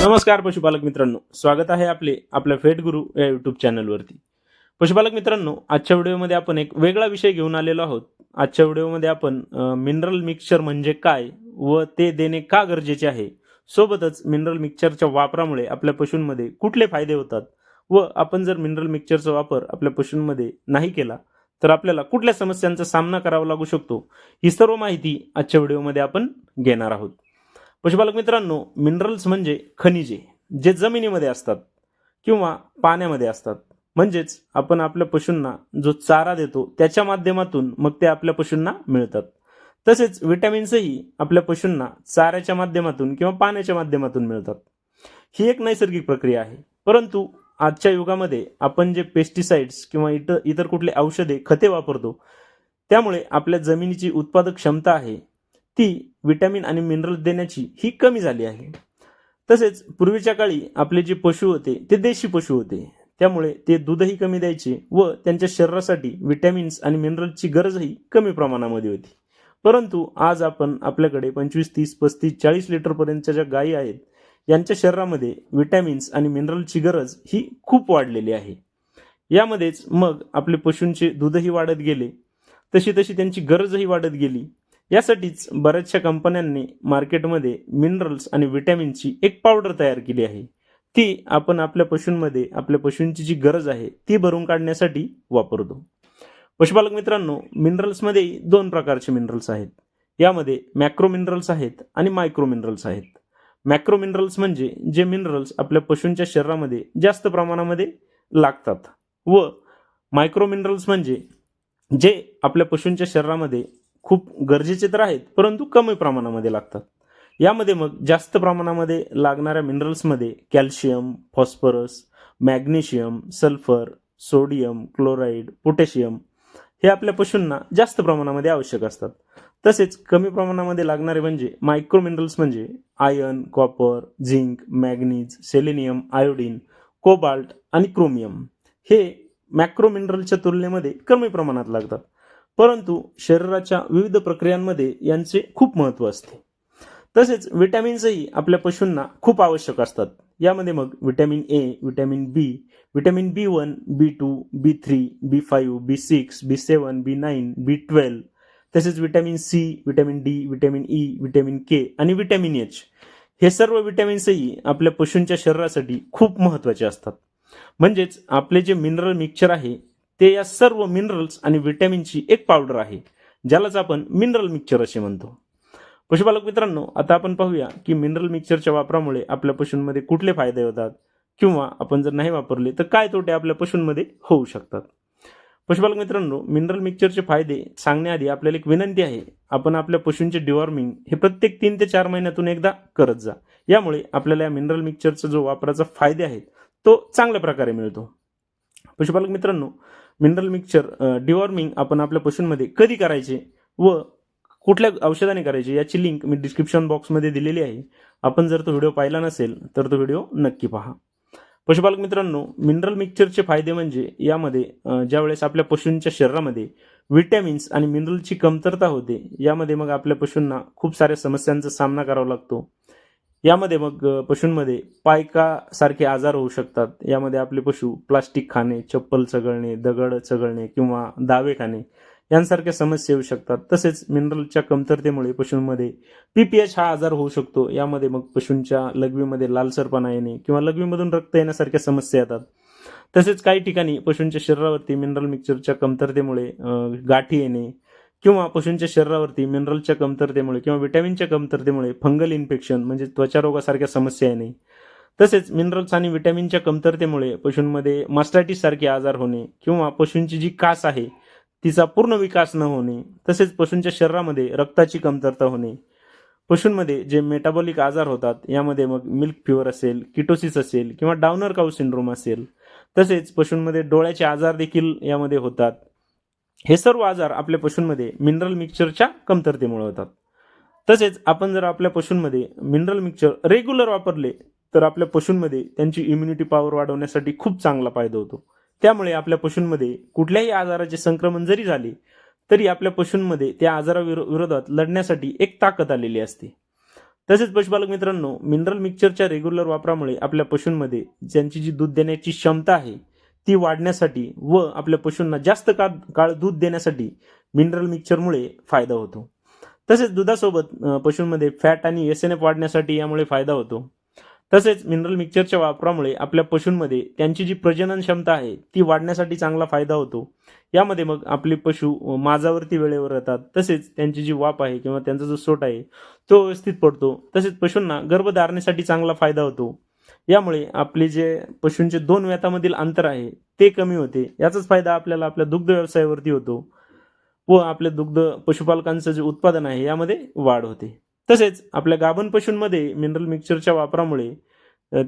नमस्कार पशुपालक मित्रांनो. स्वागत आहे आपले आपल्या फेट गुरु या यूट्यूब चॅनलवरती पशुपालक मित्रांनो आजच्या व्हिडिओमध्ये आपण एक वेगळा विषय घेऊन आलेलो आहोत. आजच्या व्हिडिओमध्ये आपण मिनरल मिक्सचर म्हणजे काय व ते देणे का गरजेचे आहे? सोबतच मिनरल मिक्सचरच्या वापरामुळे आपल्या पशूंमध्ये कुठले फायदे होतात? व आपण जर मिनरल मिक्सचरचा वापर आपल्या पशूंमध्ये नाही केला तर आपल्याला कुठल्या समस्यांचा सामना करावा लागू शकतो? ही सर्व माहिती आजच्या व्हिडिओमध्ये आपण घेणार आहोत. पशुपालक मित्रांनो मिनरल्स म्हणजे खनिजे जे जमिनीमध्ये असतात किंवा पाण्यामध्ये असतात. म्हणजेच आपण आपल्या पशूंना जो चारा देतो त्याच्या माध्यमातून मग ते आपल्या पशूंना मिळतात. तसेच विटॅमिन्सही आपल्या पशूंना चाऱ्याच्या माध्यमातून किंवा पाण्याच्या माध्यमातून मिळतात. ही एक नैसर्गिक प्रक्रिया आहे. परंतु आजच्या युगामध्ये आपण जे पेस्टिसाइड्स किंवा इतर इतर कुठले औषधे खते वापरतो त्यामुळे आपल्या जमिनीची उत्पादक क्षमता आहे. ती विटॅमिन आणि मिनरल देण्याची ही कमी झाली आहे. तसेच पूर्वीच्या काळी आपले जे पशु होते ते देशी पशु होते. त्यामुळे ते दूधही कमी द्यायचे व त्यांच्या शरीरासाठी विटॅमिन्स आणि मिनरलची गरजही कमी प्रमाणामध्ये होती. परंतु आज आपण आपल्याकडे पंचवीस तीस पस्तीस चाळीस लिटरपर्यंतच्या ज्या गायी आहेत यांच्या शरीरामध्ये विटॅमिन्स आणि मिनरलची गरज ही खूप वाढलेली आहे. यामध्येच मग आपले पशूंचे दूधही वाढत गेले. तशी तशी त्यांची गरजही वाढत गेली. यासाठीच बऱ्याचशा कंपन्यांनी मार्केटमध्ये मिनरल्स आणि विटॅमिनची एक पावडर तयार केली आहे. ती आपण आपल्या पशूंमध्ये आपल्या पशूंची जी गरज आहे ती भरून काढण्यासाठी वापरतो. पशुपालक मित्रांनो मिनरल्समध्ये दोन प्रकारचे मिनरल्स आहेत. यामध्ये मॅक्रो मिनरल्स आहेत आणि मायक्रो मिनरल्स आहेत. मॅक्रो मिनरल्स म्हणजे जे मिनरल्स आपल्या पशूंच्या शरीरामध्ये जास्त प्रमाणामध्ये लागतात. व मायक्रो मिनरल्स म्हणजे जे आपल्या पशूंच्या शरीरामध्ये खूप गरजेचे तर आहेत परंतु कमी प्रमाणामध्ये लागतात. यामध्ये मग जास्त प्रमाणामध्ये लागणाऱ्या मिनरल्समध्ये calcium phosphorus magnesium sulphur sodium chloride potassium हे आपल्या पशूंना जास्त प्रमाणामध्ये आवश्यक असतात. तसेच कमी प्रमाणामध्ये लागणारे म्हणजे मायक्रो मिनरल्स म्हणजे iron copper zinc manganese selenium iodine cobalt आणि क्रोमियम हे मॅक्रो मिनरलच्या तुलनेमध्ये कमी प्रमाणात लागतात. परंतु शरीराच्या विविध प्रक्रियांमध्ये यांचे खूप महत्त्व असते. तसेच विटॅमिन्सही आपल्या पशूंना खूप आवश्यक असतात. यामध्ये मग vitamin A vitamin B vitamin B one B two B three B five B six B seven B nine B twelve तसेच vitamin C vitamin D vitamin E vitamin K आणि विटॅमिन एच हे सर्व व्हिटॅमिन्सही आपल्या पशूंच्या शरीरासाठी खूप महत्त्वाचे असतात. म्हणजेच आपले जे मिनरल मिक्सचर आहे ते या सर्व मिनरल्स आणि व्हिटॅमिनची एक पावडर आहे ज्यालाच आपण मिनरल मिक्सचर असे म्हणतो. पशुपालक मित्रांनो आता आपण पाहूया की मिनरल मिक्सचरच्या वापरामुळे आपल्या पशूंमध्ये कुठले फायदे होतात किंवा आपण जर नाही वापरले तर काय तोटे आपल्या पशूंमध्ये होऊ शकतात. पशुपालक मित्रांनो मिनरल मिक्सचरचे फायदे सांगण्याआधी आपल्याला एक विनंती आहे आपण आपल्या पशूंचे डिवॉर्मिंग हे प्रत्येक तीन ते चार महिन्यातून एकदा करत जा. यामुळे आपल्याला या मिनरल मिक्सचरचा जो वापराचा फायदे आहेत तो चांगल्या प्रकारे मिळतो. पशुपालक मित्रांनो मिनरल मिक्सचर डिवॉर्मिंग आपण आपल्या पशूंमध्ये कधी करायचे व कुठल्या औषधाने करायचे याची लिंक मी डिस्क्रिप्शन बॉक्समध्ये दिलेली आहे. आपण जर तो व्हिडिओ पाहिला नसेल तर तो व्हिडिओ नक्की पहा. पशुपालक मित्रांनो मिनरल मिक्सचरचे फायदे म्हणजे यामध्ये ज्यावेळेस आपल्या पशूंच्या शरीरामध्ये विटॅमिन्स आणि मिनरलची कमतरता होते यामध्ये मग आपल्या पशूंना खूप साऱ्या समस्यांचा सामना करावा लागतो. यामध्ये मग पशूंमध्ये पायकासारखे आजार होऊ शकतात. यामध्ये आपले पशु प्लास्टिक खाणे चप्पल चघळणे दगड चघळणे किंवा दावे खाणे यांसारख्या समस्या येऊ शकतात. तसेच मिनरलच्या कमतरतेमुळे पशूंमध्ये पीपीएच हा आजार होऊ शकतो. यामध्ये मग पशूंच्या लघवीमध्ये लालसरपणा येणे किंवा लघवीमधून रक्त येण्यासारख्या समस्या येतात. तसेच काही ठिकाणी पशूंच्या शरीरावरती मिनरल मिक्सरच्या कमतरतेमुळे गाठी येणे किंवा पशूंच्या शरीरावरती मिनरलच्या कमतरतेमुळे किंवा विटॅमिनच्या कमतरतेमुळे फंगल इन्फेक्शन म्हणजे त्वचारोगासारख्या समस्या येणे. तसेच मिनरल्स आणि विटॅमिनच्या कमतरतेमुळे पशूंमध्ये मास्टायटीससारखे आजार होणे किंवा पशूंची जी कास आहे तिचा पूर्ण विकास न होणे. तसेच पशूंच्या शरीरामध्ये रक्ताची कमतरता होणे. पशूंमध्ये जे मेटाबॉलिक आजार होतात यामध्ये मग मिल्क फिवर असेल किटोसिस असेल किंवा डाउनर काऊ सिंड्रोम असेल. तसेच पशूंमध्ये डोळ्याचे आजार देखील यामध्ये होतात. हे सर्व आजार आपल्या पशूंमध्ये मिनरल मिक्सचरच्या कमतरतेमुळे होतात. तसेच आपण जर आपल्या पशूंमध्ये मिनरल मिक्सचर रेग्युलर वापरले तर आपल्या पशूंमध्ये त्यांची इम्युनिटी पॉवर वाढवण्यासाठी खूप चांगला फायदा होतो. त्यामुळे आपल्या पशूंमध्ये कुठल्याही आजाराचे संक्रमण जरी झाले तरी आपल्या पशूंमध्ये त्या आजाराविरोधात लढण्यासाठी एक ताकद आलेली असते. तसेच पशुपालक मित्रांनो मिनरल मिक्सचरच्या रेग्युलर वापरामुळे आपल्या पशूंमध्ये ज्यांची जी दूध देण्याची क्षमता आहे ती वाढण्यासाठी व आपल्या पशूंना जास्त काळ काळ दूध देण्यासाठी मिनरल मिक्सरमुळे फायदा होतो. तसेच दुधासोबत पशूंमध्ये फॅट आणि एस एन एफ वाढण्यासाठी यामुळे फायदा होतो. तसेच मिनरल मिक्सरच्या वापरामुळे आपल्या पशूंमध्ये त्यांची जी प्रजनन क्षमता आहे ती वाढण्यासाठी चांगला फायदा होतो. यामध्ये मग आपले पशु माझावरती वेळेवर राहतात. तसेच त्यांची जी वाप आहे किंवा त्यांचा जो सोट आहे तो व्यवस्थित पडतो. तसेच पशूंना गर्भधारणेसाठी चांगला फायदा होतो. यामुळे आपले जे पशूंचे दोन व्यातामधील अंतर आहे ते कमी होते. याचाच फायदा आपल्याला आपल्या दुग्ध व्यवसायावरती होतो व आपल्या दुग्ध पशुपालकांचं जे उत्पादन आहे यामध्ये वाढ होते. तसेच आपल्या गाभण पशूंमध्ये मिनरल मिक्सचरच्या वापरामुळे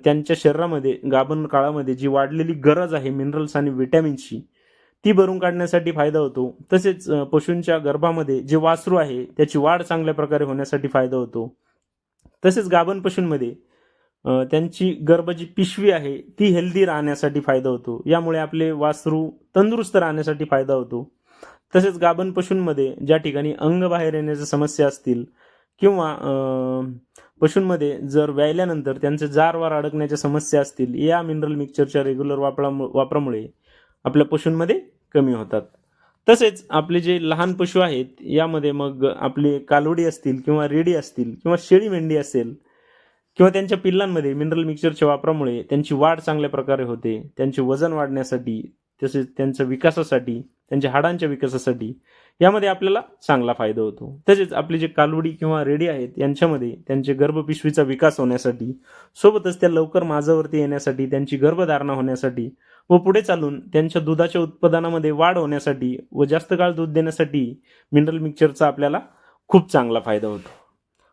त्यांच्या शरीरामध्ये गाभण काळामध्ये जी वाढलेली गरज आहे मिनरल्स आणि विटॅमिन्सची ती भरून काढण्यासाठी फायदा होतो. तसेच पशूंच्या गर्भामध्ये जे वासरू आहे त्याची वाढ चांगल्या प्रकारे होण्यासाठी फायदा होतो. तसेच गाभण पशूंमध्ये त्यांची गर्भ जी पिशवी आहे ती हेल्दी राहण्यासाठी फायदा होतो. यामुळे आपले वासरू तंदुरुस्त राहण्यासाठी फायदा होतो. तसेच गाभण पशूंमध्ये ज्या ठिकाणी अंग बाहेर येण्याच्या समस्या असतील किंवा पशूंमध्ये जर व्यायल्यानंतर त्यांचे जारवार अडकण्याच्या समस्या असतील या मिनरल मिक्सचरच्या रेग्युलर वापरा वापरामुळे आपल्या पशूंमध्ये कमी होतात. तसेच आपले जे लहान पशु आहेत यामध्ये मग आपले कालवडी असतील किंवा रेडी असतील किंवा शेळी मेंढी असेल किंवा त्यांच्या पिल्लांमध्ये मिनरल मिक्सरच्या वापरामुळे त्यांची वाढ चांगल्या प्रकारे होते. त्यांचे वजन वाढण्यासाठी तसेच त्यांच्या विकासासाठी त्यांच्या हाडांच्या विकासासाठी यामध्ये आपल्याला चांगला फायदा होतो. तसेच आपले जे कालवडी किंवा रेडी आहेत यांच्यामध्ये त्यांचे गर्भपिशवीचा विकास होण्यासाठी सोबतच त्या लवकर माझावरती येण्यासाठी त्यांची गर्भधारणा होण्यासाठी व पुढे चालून त्यांच्या दुधाच्या उत्पादनामध्ये वाढ होण्यासाठी व जास्त काळ दूध देण्यासाठी मिनरल मिक्सरचा आपल्याला खूप चांगला फायदा होतो.